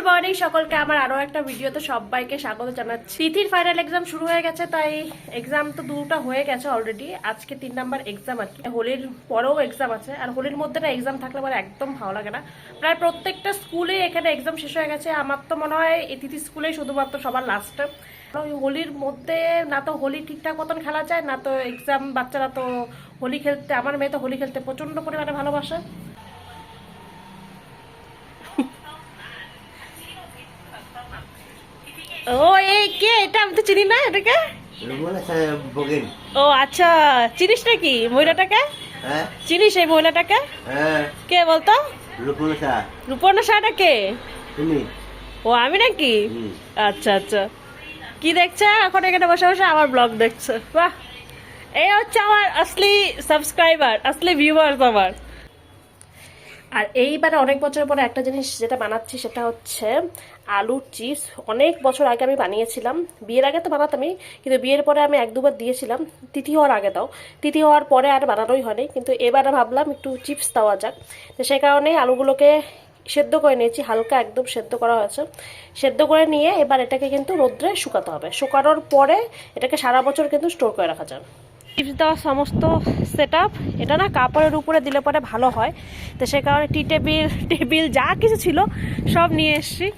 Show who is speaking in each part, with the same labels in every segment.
Speaker 1: Good morning সকলকে। আমার আরও একটা ভিডিওতে সবাইকে স্বাগত জানাচ্ছি। তিথির ফাইনাল এক্সাম শুরু হয়ে গেছে, তাই এক্সাম তো দুটো হয়ে গেছে অলরেডি আজকে তিন নাম্বার এক্সাম আর কি। হোলির পরেও এক্সাম আছে। আর হোলির মধ্যে না এক্সাম থাকলে আমার একদম ভালো লাগে না। প্রায় প্রত্যেকটা স্কুলে এখানে এক্সাম শেষ হয়ে গেছে। আমার তো মনে হয় এই তিথি স্কুলেই শুধুমাত্র সবার লাস্টে ওই হোলির মধ্যে না তো হোলি ঠিকঠাক মতন খেলা যায়, না তো এক্সাম বাচ্চারা তো হোলি খেলতে, আমার মেয়ে তো হোলি খেলতে প্রচণ্ড পরিমাণে ভালোবাসে। ও এই কে? এটা আমি তো চিনি না এটাকে। ও আচ্ছা চিনিস নাকি মহিলাটাকে?
Speaker 2: হ্যাঁ।
Speaker 1: চিনিস এই মহিলাটাকে?
Speaker 2: হ্যাঁ।
Speaker 1: কে বলতো? রূপর্ণা কে? ও আমি নাকি? আচ্ছা আচ্ছা। কি দেখছে? এখন এখানে বসে বসে আমার ব্লগ দেখছে। বাহ! এই হচ্ছে আমার আসলি সাবস্ক্রাইবার আসলি ভিউয়ার্স আমার। আর এইবারে অনেক বছর পরে একটা জিনিস যেটা বানাচ্ছি সেটা হচ্ছে আলুর চিপস অনেক বছর আগে আমি বানিয়েছিলাম। বিয়ের আগে তো বানাতামই, কিন্তু বিয়ের পরে আমি এক দুবার দিয়েছিলাম। তিথি হওয়ার আগে দাও। তিথি হওয়ার পরে আর বানানোই হয়নি, কিন্তু এবারে ভাবলাম একটু চিপস দেওয়া যাক। তো সেই কারণে আলুগুলোকে সেদ্ধ করে নিয়েছি, হালকা একদম সেদ্ধ করা হয়েছে। সেদ্ধ করে নিয়ে এবার এটাকে কিন্তু রোদ্রে শুকাতে হবে। শুকানোর পরে এটাকে সারা বছর কিন্তু স্টোর করে রাখা যায়। টিপস দেওয়া সমস্ত সেট এটা না কাপড়ের উপরে দিলে পরে ভালো হয়। তো সে কারণে টি টেবিল টেবিল যা কিছু ছিল সব নিয়ে এসেছি।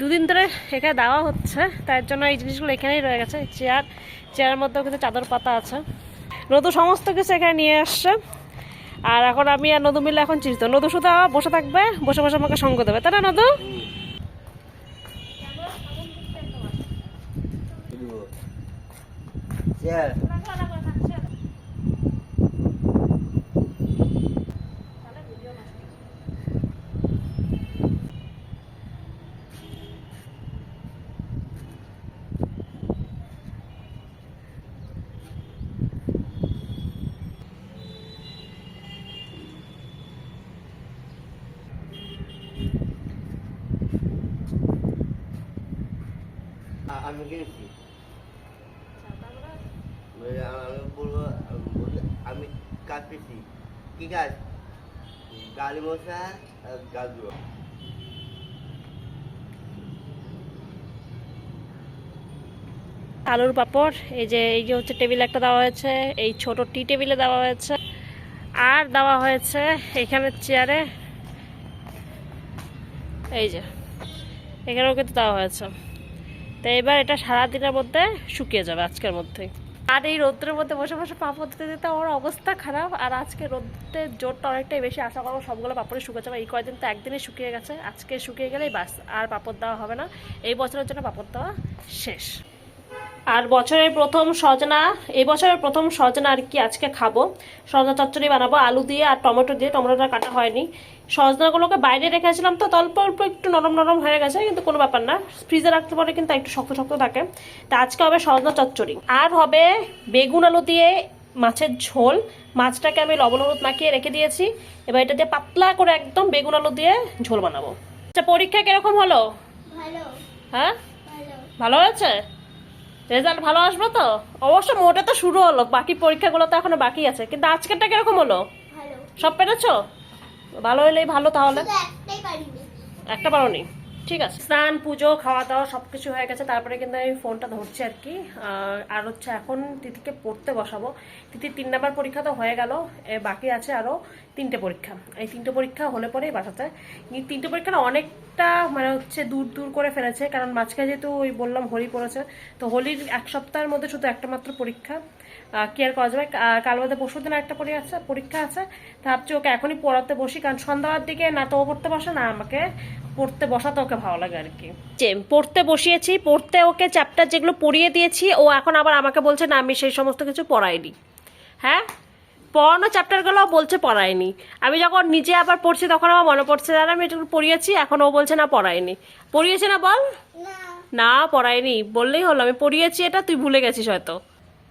Speaker 1: দুদিন ধরে এখানে দেওয়া হচ্ছে, তার জন্য এই জিনিসগুলো এখানেই রয়ে গেছে, চেয়ার, চেয়ারের মধ্যেও কিন্তু চাদর পাতা আছে। নদু সমস্ত কিছু এখানে নিয়ে আসছে। আর এখন আমি আর নদু মিলে এখন চিনতে নদু শুধু বসে থাকবে, বসে বসে আমাকে সঙ্গ দেবে। তাই না, নদু?
Speaker 2: চেয়ার। আমি কিনেছি আমি বলব আমি বলব, কাজ পেয়েছি কি কাজ গালি মশা
Speaker 1: আলুর পাপড় এই যে এই যে হচ্ছে টেবিল একটা দেওয়া হয়েছে এই ছোট টি টেবিলে দেওয়া হয়েছে। আর দেওয়া হয়েছে এখানে চেয়ারে এই যে এখানেও কিন্তু দেওয়া হয়েছে। তো এবার এটা সারাদিনের মধ্যে শুকিয়ে যাবে আজকের মধ্যে। আর এই রোদ্রের মধ্যে বসে বসে পাপড় দিতে দিতে আমার অবস্থা খারাপ, আর আজকে রোদ্রের জোরটা অনেকটাই বেশি, আশা করব সবগুলো পাপড়ে শুকিয়ে যাবে। এই কয়দিন তো একদিনে শুকিয়ে গেছে, আজকে শুকিয়ে গেলেই বাস, আর পাপড় দেওয়া হবে না। এই বছরের জন্য পাপড় দেওয়া শেষ। আর বছরের প্রথম সজনা এই বছরের প্রথম সজনা আর কি আজকে খাব। সজনা চচ্চড়ি বানাবো আলু দিয়ে আর টমেটো দিয়ে। টমেটোটা কাটা হয়নি। সজনাগুলোকে বাইরে রেখেছিলাম তো অল্প অল্প একটু নরম নরম হয়ে গেছে কিন্তু কোনো ব্যাপার না। ফ্রিজে রাখতে পারে কিন্তু একটু শক্ত শক্ত থাকে। তা আজকে হবে সজনা চচ্চড়ি। আর হবে বেগুন আলু দিয়ে মাছের ঝোল। মাছটাকে আমি লবণ হলুদ মাখিয়ে রেখে দিয়েছি। এবার এটা দিয়ে পাতলা করে একদম বেগুন আলু দিয়ে ঝোল বানাবো। আচ্ছা পরীক্ষা কীরকম হলো?
Speaker 3: ভালো।
Speaker 1: হ্যাঁ?
Speaker 3: ভালো।
Speaker 1: ভালো হয়েছে? রেজাল্ট ভালো আসবে তো? অবশ্য মোটে তো শুরু হলো বাকি পরীক্ষাগুলো তো এখনও বাকি আছে। কিন্তু আজকেরটা কীরকম হলো? সব পেরেছ? ভালো হলেই ভালো তাহলে।
Speaker 3: পারিনি।
Speaker 1: একটা বারোনি ঠিক আছে। স্নান পুজো খাওয়া দাওয়া সব কিছু হয়ে গেছে। তারপরে কিন্তু আমি ফোনটা ধরছি আর কি। আর- হচ্ছে এখন তিথিকে পড়তে বসাবো। তিথির তিন নাম্বার পরীক্ষা তো হয়ে গেল। বাকি আছে আরও তিনটে পরীক্ষা। এই তিনটে পরীক্ষা হলে পরেই বাসাতে। তিনটে পরীক্ষা না অনেকটা মানে হচ্ছে দূর দূর করে ফেলেছে, কারণ মাঝখানে যেহেতু ওই বললাম হোলি পড়েছে, তো হোলির এক সপ্তাহের মধ্যে শুধু একটা মাত্র পরীক্ষা কি আর করা যাবে? কাল বাদে পরশু দিন একটা পরীক্ষা আছে পরীক্ষা আছে ভাবছি ওকে এখনই পড়াতে বসি, কারণ সন্ধ্যার দিকে না তো পড়তে বসে, না আমাকে পড়তে বসাতে ওকে ভালো লাগে আর কি। পড়তে বসিয়েছি, পড়তে ওকে চ্যাপ্টার যেগুলো পড়িয়ে দিয়েছি, ও এখন আবার আমাকে বলছে, না, আমি সেই সমস্ত কিছু পড়াইনি। হ্যাঁ? পড়ানো চ্যাপ্টারগুলো বলছে পড়ায়নি। আমি যখন নিজে আবার পড়ছি তখন আমার মনে পড়ছে আর আমি এটুকু পড়িয়েছি এখন ও বলছে না পড়ায়নি। পড়িয়েছে না বল?
Speaker 3: না
Speaker 1: পড়ায়নি। বললেই হলো আমি পড়িয়েছি এটা তুই ভুলে গেছিস হয়তো।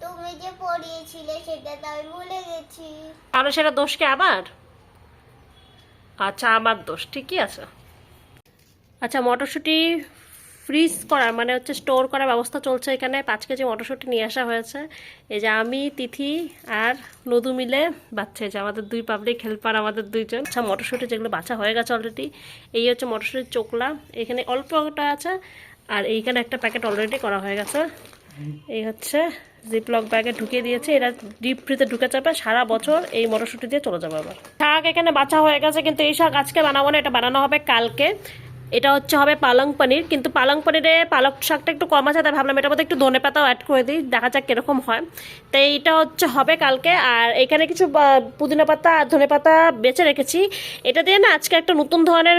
Speaker 3: তুমি যে পড়িয়েছিলে সেটা তো আমি ভুলে গেছি।
Speaker 1: তাহলে সেটা দোষ কি আমার? আচ্ছা আমার দোষ ঠিকই আছে। আচ্ছা মটরশুঁটি ফ্রিজ করার মানে হচ্ছে স্টোর করার ব্যবস্থা চলছে এখানে। পাঁচ কেজি মটরশুঁটি নিয়ে আসা হয়েছে। এই যে আমি, তিথি আর নদু মিলে বাচ্চা যে আমাদের দুই পাবলিক হেল্পার আমাদের দুইজন। আচ্ছা মটরশুঁটি যেগুলো বাছা হয়ে গেছে অলরেডি এই হচ্ছে মটরশুঁটির চোকলা। এখানে অল্প অল্পটা আছে আর এইখানে একটা প্যাকেট অলরেডি করা হয়ে গেছে। এই হচ্ছে জিপলক ব্যাগে ঢুকিয়ে দিয়েছে। এরা ডিপ ফ্রিতে ঢুকে যাবে সারা বছর। এই মটরশুঁটি দিয়ে চলে যাবে আবার। শাক এখানে বাছা হয়ে গেছে, কিন্তু এই শাক আজকে বানাবো না, এটা বানানো হবে কালকে। এটা হচ্ছে হবে পালং পনির, কিন্তু পালং পনিরে পালক শাকটা একটু কম আছে, তাই ভাবলাম এটার মধ্যে একটু ধনে পাতাও অ্যাড করে দিই, দেখা যাক কীরকম হয়। তো এইটা হচ্ছে হবে কালকে, আর এখানে কিছু পুদিনা পাতা আর ধনে পাতা বেছে রেখেছি। এটা দিয়ে না আজকে একটা নতুন ধরনের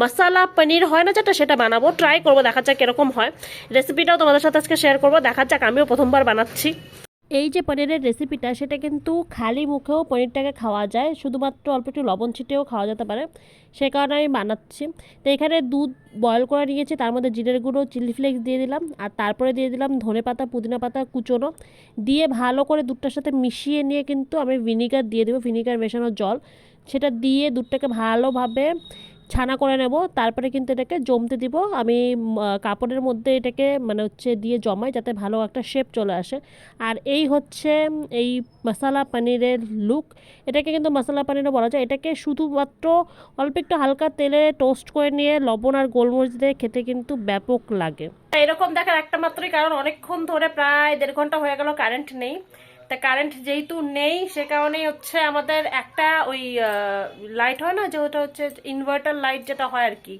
Speaker 1: মশালা পনির হয় না যেটা, সেটা বানাবো ট্রাই করব, দেখা যাক কীরকম হয়। রেসিপিটাও তোমাদের সাথে আজকে শেয়ার করব, দেখা যাক আমিও প্রথমবার বানাচ্ছি। এই যে পনিরের রেসিপিটা সেটা কিন্তু খালি মুখেও পনিরটাকে খাওয়া যায়, শুধুমাত্র অল্প একটু লবণ ছিটেও খাওয়া যেতে পারে, সে কারণে আমি বানাচ্ছি। তো এখানে দুধ বয়ল করে নিয়েছি, তার মধ্যে জিরের গুঁড়ো চিলি ফ্লেক্স দিয়ে দিলাম, আর তারপরে দিয়ে দিলাম ধনে পাতা, পুদিনা পাতা, কুচোনো, দিয়ে ভালো করে দুধটার সাথে মিশিয়ে নিয়ে কিন্তু আমি ভিনিগার দিয়ে দেবো ভিনিগার মেশানো জল, সেটা দিয়ে দুধটাকে ভালোভাবে ছানা করে নেব, তারপরে কিন্তু এটাকে জমতে দিব। আমি কাপড়ের মধ্যে এটাকে মানে হচ্ছে দিয়ে জমাই যাতে ভালো একটা শেপ চলে আসে। আর এই হচ্ছে, এই মশালা পানিরের লুক এটাকে কিন্তু মশালা পানিরও বলা যায়। এটাকে শুধুমাত্র অল্প একটু হালকা তেলে টোস্ট করে নিয়ে লবণ আর গোলমরিচ দিয়ে খেতে কিন্তু ব্যাপক লাগে। এরকম দেখার একটা মাত্রই কারণ, অনেকক্ষণ ধরে প্রায় দেড় ঘণ্টা হয়ে গেল কারেন্ট নেই। তা কারেন্ট যেহেতু নেই, সে কারণেই হচ্ছে আমাদের একটা ওই লাইট হয় না যে ওটা হচ্ছে ইনভার্টার লাইট যেটা হয় আর কি।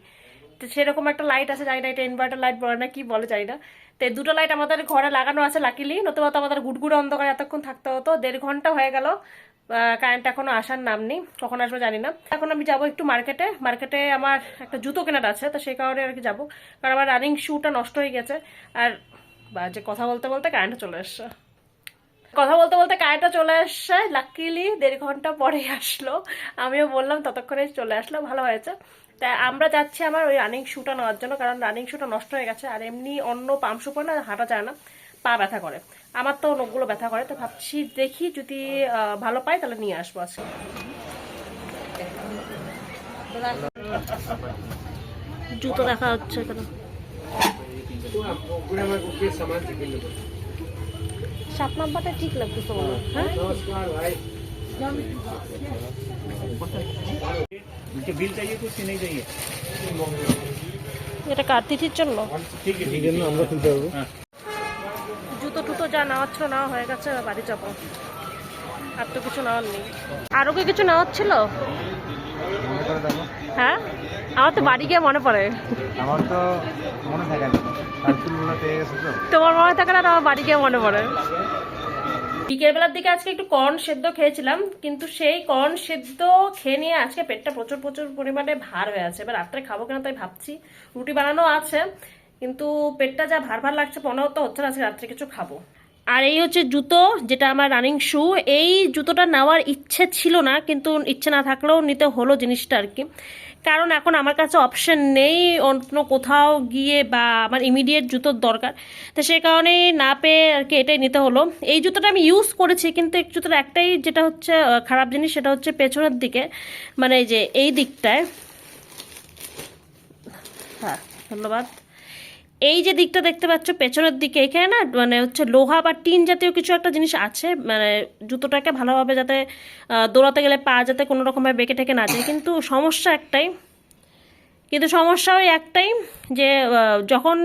Speaker 1: তো সেরকম একটা লাইট আছে, জানি না এটা ইনভার্টার লাইট বলে না, কি বলে জানি না। তো দুটো লাইট আমাদের ঘরে লাগানো আছে লাকিলি নতুবা তো আমাদের গুড়গুড়ে অন্ধকার এতক্ষণ থাকতে হতো, দেড় ঘণ্টা হয়ে গেল কারেন্ট এখনও আসার নাম নেই, কখন আসবে জানি না। এখন আমি যাব একটু মার্কেটে মার্কেটে আমার একটা জুতো কেনার আছে, তো সেই কারণে আর কি যাব। কারণ আমার রানিং শুটা নষ্ট হয়ে গেছে, আর বা যে কথা বলতে বলতে কারেন্ট চলে এসছে। কথা বলতে বলতে কারেন্টটা চলে আসছে। লাকিলি দেড় ঘণ্টা পরে আসলো। আমিও বললাম ততক্ষণে চলে আসলো, ভালো হয়েছে। তাই আমরা যাচ্ছি আমার ওই রানিং শুটা নেওয়ার জন্য, কারণ রানিং শুটা নষ্ট হয়ে গেছে, আর এমনি অন্য পাম্প শু পরে না হাঁটা যায় না, পা ব্যথা করে। আমার তো নখগুলো ব্যথা করে, তো ভাবছি দেখি যদি ভালো পাই তাহলে নিয়ে আসব আজকে। জুতো দেখা হচ্ছে এখানে। সাত নাম্বারটা ঠিক লাগতেছে বলো হ্যাঁ এটা কার তিথির জন্য?
Speaker 4: আমরা কিনতে পারব।
Speaker 1: জুতো টুতো যা নেওয়ার ছিল নেওয়া হয়ে গেছে বাড়ি যাব। আর তো কিছু নেওয়ার নেই। আরও কি কিছু নেওয়ার ছিল? হ্যাঁ? আমার তো বাড়ি গিয়ে মনে পড়ে।
Speaker 4: আমার তো মনে থাকে
Speaker 1: তোমার মনে থাকে না আমার বাড়ি গিয়ে মনে পড়ে। বিকেলবেলার দিকে আজকে একটু কর্ন সেদ্ধ খেয়েছিলাম কিন্তু সেই কর্ন সেদ্ধ খেয়ে নিয়ে আজকে পেটটা প্রচুর প্রচুর পরিমাণে ভার হয়ে আছে। এবার রাত্রে খাব কিনা তাই ভাবছি। রুটি বানানো আছে কিন্তু পেটটা যা ভার ভার লাগছে পনেরো তো হচ্ছে না আজকে রাত্রে কিছু খাব। আর এই হচ্ছে জুতো, যেটা আমার রানিং শু এই জুতোটা নেওয়ার ইচ্ছে ছিল না, কিন্তু ইচ্ছে না থাকলেও নিতে হলো জিনিসটা আর কি। কারণ এখন আমার কাছে অপশন নেই অন্য কোথাও গিয়ে বা আমার ইমিডিয়েট জুতোর দরকার। তো সেই কারণেই না পেয়ে আর কি এটাই নিতে হলো। এই জুতোটা আমি ইউজ করেছি, কিন্তু এই জুতোর একটাই যেটা হচ্ছে খারাপ জিনিস, সেটা হচ্ছে পেছনের দিকে। মানে যে এই দিকটায়। হ্যাঁ ধন্যবাদ। এই যে দিকটা দেখতে পাচ্ছ, পেছনের দিকে এখানে না মানে হচ্ছে লোহা বা টিন জাতীয় কিছু একটা জিনিস আছে মানে জুতোটাকে ভালোভাবে যাতে দৌড়াতে গেলে পা যাতে কোনো রকমের বেঁকে টেকে না যায়। কিন্তু সমস্যা একটাই, কিন্তু সমস্যা ওই একটাই যে যখন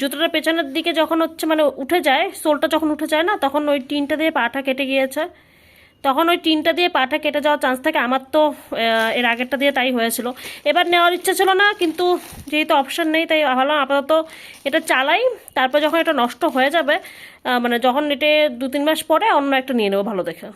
Speaker 1: জুতোটা পেছনের দিকে যখন হচ্ছে মানে উঠে যায়, সোলটা যখন উঠে যায় না, তখন ওই টিনটা দিয়ে পাটা কেটে গিয়েছে। তখন ওই টিনটা দিয়ে পাটা কেটে যাওয়ার চান্স থাকে আমার তো এর আগেরটা দিয়ে তাই হয়েছিল। এবার নেওয়ার ইচ্ছা ছিল না, কিন্তু যেহেতু অপশান নেই, তাই ভাবলাম আপাতত এটা চালাই, তারপর যখন এটা নষ্ট হয়ে যাবে মানে যখন এটা দু তিন মাস পরে অন্য একটা নিয়ে নেব ভালো দেখে।